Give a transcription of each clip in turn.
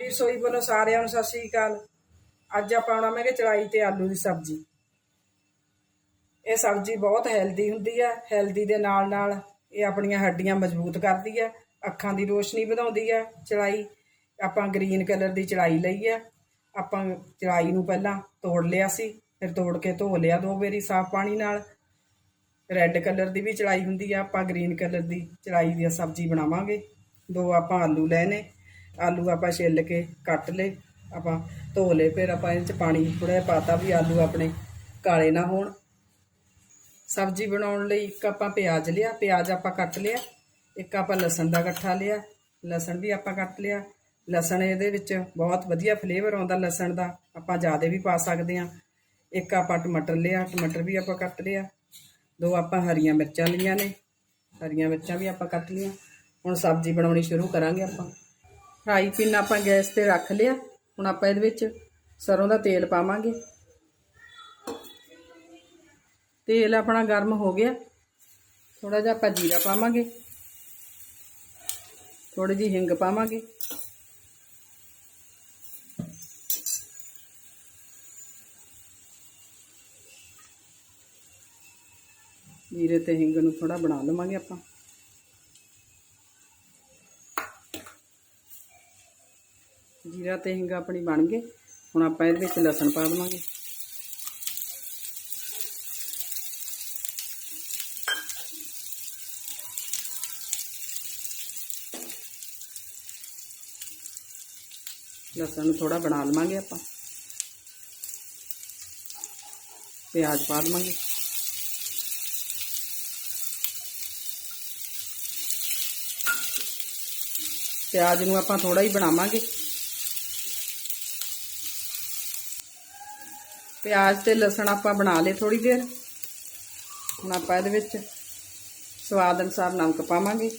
ਰਸੋਈ ਵੱਲੋਂ ਸਾਰਿਆਂ ਨੂੰ, ਸਤਿ ਸ਼੍ਰੀ ਅਕਾਲ। ਅੱਜ ਆਪਾਂ ਬਣਾਵਾਂਗੇ ਚੜਾਈ ਤੇ ਆਲੂ ਦੀ ਸਬਜ਼ੀ। ਇਹ ਸਬਜ਼ੀ ਬਹੁਤ ਹੈਲਦੀ ਹੁੰਦੀ ਹੈ ਹੈਲਦੀ ਦੇ ਨਾਲ ਨਾਲ ਇਹ ਆਪਣੀਆਂ ਹੱਡੀਆਂ ਮਜ਼ਬੂਤ ਕਰਦੀ ਹੈ ਅੱਖਾਂ ਦੀ ਰੋਸ਼ਨੀ ਵਧਾਉਂਦੀ ਹੈ ਚੜਾਈ। ਆਪਾਂ ਗ੍ਰੀਨ ਕਲਰ ਦੀ ਚੜਾਈ ਲਈ ਹੈ ਆਪਾਂ ਚੜਾਈ ਨੂੰ ਪਹਿਲਾਂ ਤੋੜ ਲਿਆ ਸੀ, ਫਿਰ ਤੋੜ ਕੇ ਧੋ ਲਿਆ ਦੋ ਵਾਰੀ ਸਾਫ਼ ਪਾਣੀ ਨਾਲ। ਰੈੱਡ ਕਲਰ ਦੀ ਵੀ ਚੜਾਈ ਹੁੰਦੀ ਆ, ਆਪਾਂ ਗ੍ਰੀਨ ਕਲਰ ਦੀ ਚੜਾਈ ਦੀ ਸਬਜ਼ੀ ਬਣਾਵਾਂਗੇ। ਦੋ ਆਪਾਂ ਆਲੂ ਲਏ ਆਲੂ ਆਪਾਂ ਛਿੱਲ ਕੇ ਕੱਟ ਲਏ, ਆਪਾਂ ਧੋ ਲਏ, ਫਿਰ ਆਪਾਂ ਇਹਦੇ ਚ ਪਾਣੀ ਥੋੜ੍ਹਾ ਜਿਹਾ ਪਾਤਾ ਵੀ ਆਲੂ ਆਪਣੇ ਕਾਲੇ ਨਾ ਹੋਣ। ਸਬਜ਼ੀ ਬਣਾਉਣ ਲਈ ਇੱਕ ਆਪਾਂ ਪਿਆਜ਼ ਲਿਆ, ਪਿਆਜ਼ ਆਪਾਂ ਕੱਟ ਲਿਆ, ਇੱਕ ਆਪਾਂ ਲਸਣ ਦਾ ਇਕੱਠਾ ਲਿਆ, ਲਸਣ ਵੀ ਆਪਾਂ ਕੱਟ ਲਿਆ। ਲਸਣ ਇਹਦੇ ਵਿੱਚ ਬਹੁਤ ਵਧੀਆ ਫਲੇਵਰ ਆਉਂਦਾ ਲਸਣ ਦਾ, ਆਪਾਂ ਜ਼ਿਆਦਾ ਵੀ ਪਾ ਸਕਦੇ ਹਾਂ। ਇੱਕ ਆਪਾਂ ਟਮਾਟਰ ਲਿਆ, ਟਮਾਟਰ ਵੀ ਆਪਾਂ ਕੱਟ ਲਿਆ। ਦੋ ਆਪਾਂ ਹਰੀਆਂ ਮਿਰਚਾਂ ਲਈਆਂ ਨੇ, ਹਰੀਆਂ ਮਿਰਚਾਂ ਵੀ ਆਪਾਂ ਕੱਟ ਲਈਆਂ। ਹੁਣ ਸਬਜ਼ੀ ਬਣਾਉਣੀ ਸ਼ੁਰੂ ਕਰਾਂਗੇ ਆਪਾਂ। ਫਰਾਈ ਪੈਨ ਆਪਾਂ ਗੈਸ ਤੇ ਰੱਖ ਲਿਆ। ਹੁਣ ਆਪਾਂ ਇਹਦੇ ਵਿੱਚ ਸਰੋਂ ਦਾ ਤੇਲ ਪਾਵਾਂਗੇ। ਤੇਲ ਆਪਣਾ ਗਰਮ ਹੋ ਗਿਆ। ਥੋੜਾ ਜਿਹਾ ਆਪਾਂ ਜੀਰਾ ਪਾਵਾਂਗੇ। ਥੋੜੀ ਜਿਹੀ ਹਿੰਗ ਪਾਵਾਂਗੇ। ਜੀਰੇ ਤੇ ਹਿੰਗ ਨੂੰ ਥੋੜਾ ਬਣਾ ਲਵਾਂਗੇ ਆਪਾਂ। ਜੀਰਾ ਤੇ ਹਿੰਗ ਆਪਣੀ ਬਣ ਗਏ। ਹੁਣ ਆਪਾਂ ਇਹਦੇ ਵਿੱਚ ਲਸਣ ਪਾ ਦੇਵਾਂਗੇ। ਲਸਣ ਨੂੰ ਥੋੜਾ ਬਣਾ ਲਵਾਂਗੇ ਆਪਾਂ। ਪਿਆਜ਼ ਪਾ ਦੇਵਾਂਗੇ। ਪਿਆਜ਼ ਨੂੰ ਆਪਾਂ ਥੋੜਾ ਹੀ ਬਣਾਵਾਂਗੇ। ਪਿਆਜ਼ ਤੇ ਲਸਣ ਆਪਾਂ ਬਣਾ ਲਏ ਥੋੜੀ ਦੇਰ। ਹੁਣ ਆਪਾਂ ਇਹਦੇ ਵਿੱਚ ਸਵਾਦ ਅਨੁਸਾਰ ਨਮਕ ਪਾਵਾਂਗੇ।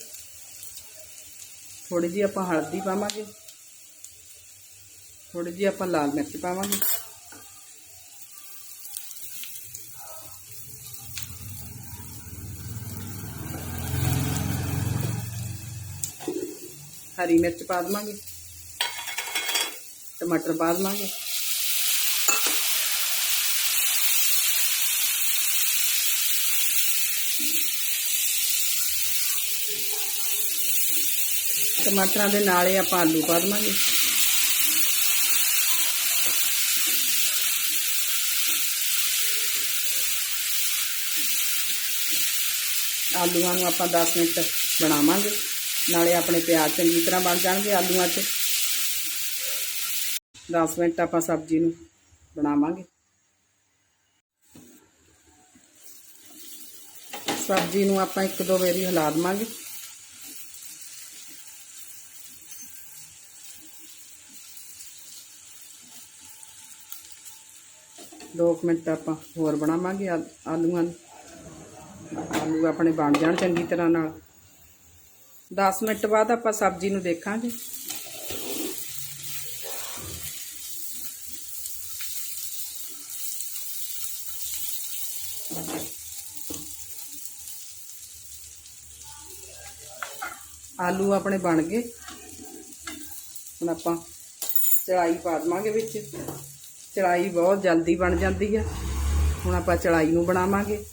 ਥੋੜੀ ਜੀ ਆਪਾਂ ਹਲਦੀ ਪਾਵਾਂਗੇ। ਥੋੜੀ ਜੀ ਆਪਾਂ ਲਾਲ ਮਿਰਚ ਪਾਵਾਂਗੇ। ਹਰੀ ਮਿਰਚ ਪਾ ਦੇਵਾਂਗੇ। ਟਮਾਟਰ ਪਾ ਦੇਵਾਂਗੇ। ਟਮਾਟਰਾਂ ਦੇ ਨਾਲ ਹੀ ਆਪਾਂ ਆਲੂ ਪਾ ਦੇਵਾਂਗੇ। ਆਲੂਆਂ ਨੂੰ ਆਪਾਂ 10 ਮਿੰਟ ਬਣਾਵਾਂਗੇ। ਨਾਲੇ ਆਪਣੇ ਪਿਆਜ਼ ਚੰਗੀ ਤਰ੍ਹਾਂ ਬਣ ਜਾਣਗੇ ਆਲੂਆਂ 'ਚ। 10 ਮਿੰਟ ਆਪਾਂ ਸਬਜ਼ੀ ਨੂੰ ਬਣਾਵਾਂਗੇ। ਸਬਜ਼ੀ ਨੂੰ ਆਪਾਂ ਇੱਕ ਦੋ ਵਾਰੀ ਹਿਲਾ ਦੇਵਾਂਗੇ। ਦੋ ਕੁ ਮਿੰਟ ਆਪਾਂ ਹੋਰ ਬਣਾਵਾਂਗੇ ਆਲੂਆਂ ਨੂੰ। ਆਲੂ ਆਪਣੇ ਬਣ ਜਾਣ ਚੰਗੀ ਤਰ੍ਹਾਂ ਨਾਲ। 10 ਮਿੰਟ ਬਾਅਦ ਆਪਾਂ ਸਬਜ਼ੀ ਨੂੰ ਦੇਖਾਂਗੇ। ਆਲੂ ਆਪਣੇ ਬਣ ਗਏ। ਹੁਣ ਆਪਾਂ ਚੜਾਈ ਪਾ ਦੇਵਾਂਗੇ ਵਿੱਚ। ਚੜਾਈ ਬਹੁਤ ਜਲਦੀ ਬਣ ਜਾਂਦੀ ਹੈ ਹੁਣ ਆਪਾਂ ਚੜਾਈ ਨੂੰ ਬਣਾਵਾਂਗੇ।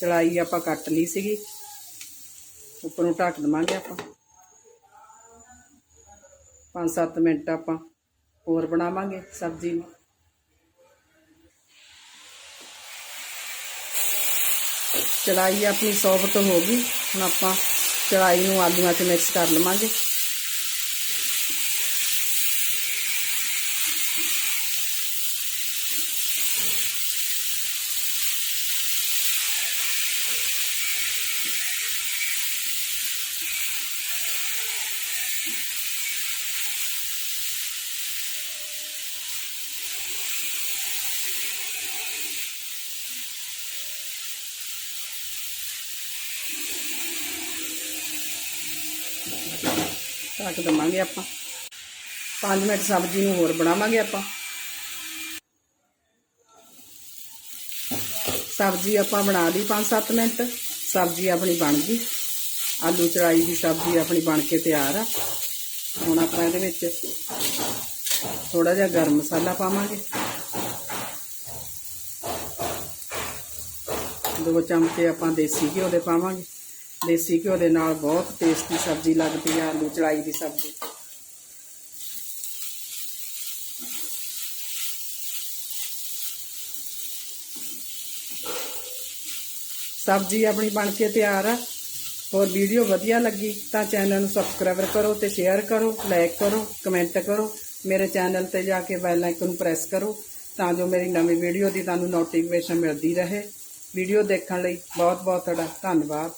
ਚੜਾਈ ਆਪਾਂ ਕੱਟ ਲਈ ਸੀਗੀ। ਉੱਪਰੋਂ ਢੱਕ ਦਵਾਂਗੇ ਆਪਾਂ। 5-7 ਮਿੰਟ ਆਪਾਂ ਹੋਰ ਬਣਾਵਾਂਗੇ ਸਬਜ਼ੀ ਨੂੰ। ਚੜਾਈ ਆਪਣੀ ਸੌਫਟ ਹੋ ਗਈ। ਹੁਣ ਆਪਾਂ ਚੜਾਈ ਨੂੰ ਆਲੂਆਂ 'ਚ ਮਿਕਸ ਕਰ ਲਵਾਂਗੇ। ਢੱਕ ਦਵਾਂਗੇ ਆਪਾਂ। 5 ਮਿੰਟ ਸਬਜ਼ੀ ਨੂੰ ਹੋਰ ਬਣਾਵਾਂਗੇ ਆਪਾਂ। ਸਬਜ਼ੀ ਆਪਾਂ ਬਣਾ ਲਈ 5-7 ਮਿੰਟ। ਸਬਜ਼ੀ ਆਪਣੀ ਬਣ ਗਈ। ਆਲੂ ਚੜਾਈ ਦੀ ਸਬਜ਼ੀ ਆਪਣੀ ਬਣ ਕੇ ਤਿਆਰ ਆ। ਹੁਣ ਆਪਾਂ ਇਹਦੇ ਵਿੱਚ ਥੋੜਾ ਜਿਹਾ ਗਰਮ ਮਸਾਲਾ ਪਾਵਾਂਗੇ। ਦੋ ਚਮਚੇ ਆਪਾਂ ਦੇਸੀ ਘਿਓ ਦੇ ਪਾਵਾਂਗੇ। ਦੇਸੀ ਘਿਓ ਦੇ ਨਾਲ ਬਹੁਤ ਟੇਸਟੀ ਸਬਜ਼ੀ ਲੱਗਦੀ ਆ, ਆਲੂ ਚੜਾਈ ਦੀ ਸਬਜ਼ੀ। ਸਬਜ਼ੀ ਆਪਣੀ ਬਣ ਕੇ ਤਿਆਰ ਆ। ਹੋਰ ਵੀਡੀਓ ਵਧੀਆ ਲੱਗੀ ਤਾਂ ਚੈਨਲ ਨੂੰ ਸਬਸਕ੍ਰਾਈਬ ਕਰੋ ਤੇ ਸ਼ੇਅਰ ਕਰੋ ਲਾਈਕ ਕਰੋ ਕਮੈਂਟ ਕਰੋ। ਮੇਰੇ ਚੈਨਲ ਤੇ ਜਾ ਕੇ ਬੈਲ ਆਈਕਨ ਨੂੰ ਪ੍ਰੈਸ ਕਰੋ ਤਾਂ ਜੋ ਮੇਰੀ ਨਵੀਂ ਵੀਡੀਓ ਦੀ ਤੁਹਾਨੂੰ ਨੋਟੀਫਿਕੇਸ਼ਨ ਮਿਲਦੀ ਰਹੇ। ਵੀਡੀਓ ਦੇਖਣ ਲਈ ਬਹੁਤ ਬਹੁਤ ਤੁਹਾਡਾ ਧੰਨਵਾਦ।